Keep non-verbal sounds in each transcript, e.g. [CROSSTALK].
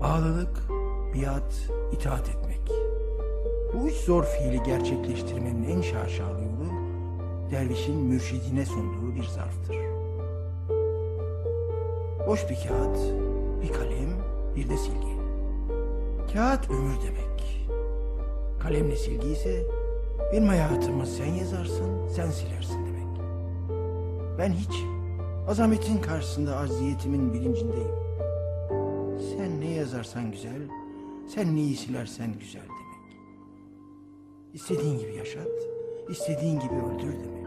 Bağlılık, biat, itaat etmek. Bu üç zor fiili gerçekleştirmenin en şaşalı yolu dervişin mürşidine sunduğu bir zarftır. Boş bir kağıt, bir kalem, bir de silgi. Kağıt ömür demek. Kalemle silgi ise benim hayatımı sen yazarsın, sen silersin demek. Ben hiç azametin karşısında acziyetimin bilincindeyim. Sen ne yazarsan güzel, sen neyi silersen güzel demek. İstediğin gibi yaşat, istediğin gibi öldür demek.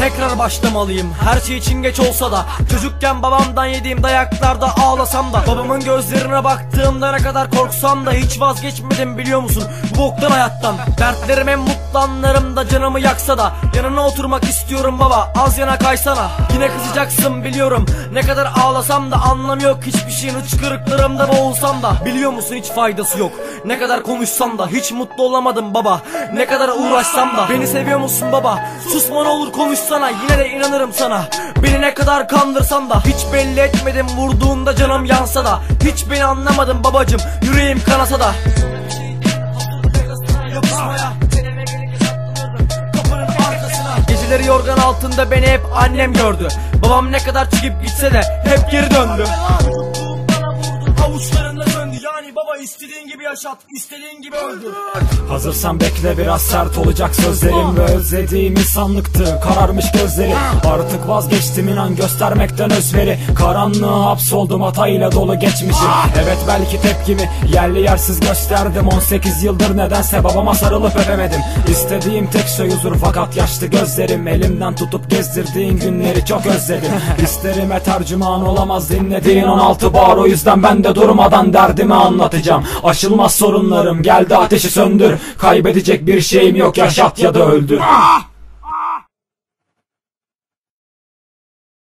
Tekrar başlamalıyım. Her şey için geç olsa da. Çocukken babamdan yediğim dayaklarda ağlasam da. Babamın gözlerine baktığımda ne kadar korksam da Hiç vazgeçmedim biliyor musun? Bu boktan hayattan. Dertlerim en mutlu anlarımda canımı yaksa da. Yanına oturmak istiyorum baba. Az yana kaysana. Yine kızacaksın biliyorum. Ne kadar ağlasam da Anlamı yok. Hiçbir şeyin hıçkırıklarımda boğulsam da. Biliyor musun hiç faydası yok. Ne kadar konuşsam da Hiç mutlu olamadım baba. Ne kadar uğraşsam da. Beni seviyor musun baba? Susma ne olur konuşsana Yine de inanırım sana. Beni ne kadar kandırsan da Hiç belli etmedim vurduğunda canım yansa da. Hiç beni anlamadın babacım yüreğim kanasa da. Geceleri yorgan altında beni hep annem gördü. Babam ne kadar çıkıp gitse de hep geri döndü avuçlarında döndü. Yani baba istediğin gibi yaşat istediğin gibi öldür. Hazırsan bekle biraz sert olacak sözlerim. Ve özlediğim insanlıktı kararmış gözleri. Artık vazgeçtim inan göstermekten özveri. Karanlığa hapsoldum hatayla dolu geçmişim. Evet belki tepkimi yerli yersiz gösterdim. 18 yıldır nedense babama sarılıp öpemedim. İstediğim tek şey huzur fakat yaşlı gözlerim. Elimden tutup gezdirdiğin günleri çok özledim. [LAUGHS] İsterime tercüman olamaz dinlediğin 16 bar. O yüzden ben de durmadan derdimi anlatacağım. Aşılmaz sorunlarım geldi ateşi söndür. Kaybedecek bir şeyim yok yaşat ya da öldür